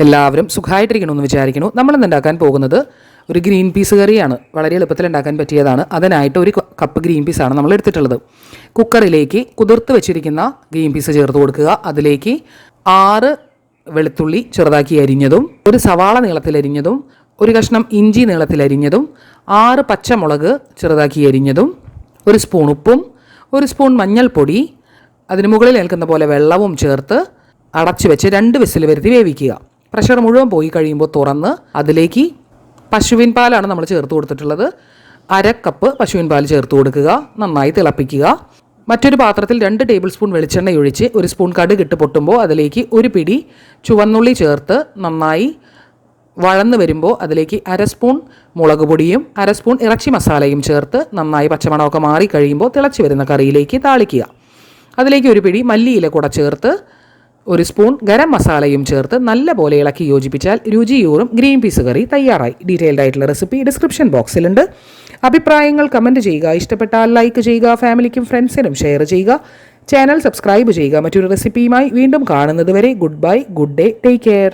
എല്ലാവരും സുഖമായിട്ടിരിക്കണമെന്ന് വിചാരിക്കുന്നു. നമ്മൾ ഉണ്ടാക്കാൻ പോകുന്നത്? ഒരു ഗ്രീൻ പീസ് കറിയാണ്. വളരെ എളുപ്പത്തിൽ ഉണ്ടാക്കാൻ പറ്റിയതാണ്. അതിനായിട്ട് ഒരു കപ്പ് ഗ്രീൻ പീസാണ് നമ്മൾ എടുത്തിട്ടുള്ളത്. കുക്കറിലേക്ക് കുതിർത്ത് വെച്ചിരിക്കുന്ന ഗ്രീൻ പീസ് ചേർത്ത് കൊടുക്കുക. അതിലേക്ക് ആറ് വെളുത്തുള്ളി ചെറുതാക്കി അരിഞ്ഞതും ഒരു സവാള നീളത്തിൽ അരിഞ്ഞതും ഒരു കഷ്ണം ഇഞ്ചി നീളത്തിൽ അരിഞ്ഞതും ആറ് പച്ചമുളക് ചെറുതാക്കി അരിഞ്ഞതും ഒരു സ്പൂൺ ഉപ്പും ഒരു സ്പൂൺ മഞ്ഞൾപ്പൊടി അതിന് മുകളിൽ ഏൽക്കുന്ന പോലെ വെള്ളവും ചേർത്ത് അടച്ചു വെച്ച് രണ്ട് വിസിൽ വരുത്തി വേവിക്കുക. പ്രഷർ മുഴുവൻ പോയി കഴിയുമ്പോൾ തുറന്ന് അതിലേക്ക് പശുവിൻ പാലാണ് നമ്മൾ ചേർത്ത് കൊടുത്തിട്ടുള്ളത്. അര കപ്പ് പശുവിൻ പാൽ ചേർത്ത് കൊടുക്കുക. നന്നായി തിളപ്പിക്കുക. മറ്റൊരു പാത്രത്തിൽ രണ്ട് ടേബിൾ സ്പൂൺ വെളിച്ചെണ്ണ ഒഴിച്ച് ഒരു സ്പൂൺ കടുക് ഇട്ട് പൊട്ടുമ്പോൾ അതിലേക്ക് ഒരു പിടി ചുവന്നുള്ളി ചേർത്ത് നന്നായി വഴന്ന് വരുമ്പോൾ അതിലേക്ക് അര സ്പൂൺ മുളക് പൊടിയും അര സ്പൂൺ ഇറച്ചി മസാലയും ചേർത്ത് നന്നായി പച്ചമണമൊക്കെ മാറി കഴിയുമ്പോൾ തിളച്ച് വരുന്ന കറിയിലേക്ക് താളിക്കുക. അതിലേക്ക് ഒരു പിടി മല്ലിയില കൂടെ ചേർത്ത് ഒരു സ്പൂൺ ഗരം മസാലയും ചേർത്ത് നല്ലപോലെ ഇളക്കി യോജിപ്പിച്ചാൽ രുചിയൂറും ഗ്രീൻ പീസ് കറി തയ്യാറായി. ഡീറ്റെയിൽഡ് ആയിട്ടുള്ള റെസിപ്പി ഡിസ്ക്രിപ്ഷൻ ബോക്സിലുണ്ട് അഭിപ്രായങ്ങൾ കമന്റ് ചെയ്യുക ഇഷ്ടപ്പെട്ടാൽ ലൈക്ക് ചെയ്യുക ഫാമിലിക്കും ഫ്രണ്ട്സിനും ഷെയർ ചെയ്യുക. ചാനൽ സബ്സ്ക്രൈബ് ചെയ്യുക. മറ്റൊരു റെസിപ്പിയുമായി വീണ്ടും കാണുന്നതുവരെ good bye good day take care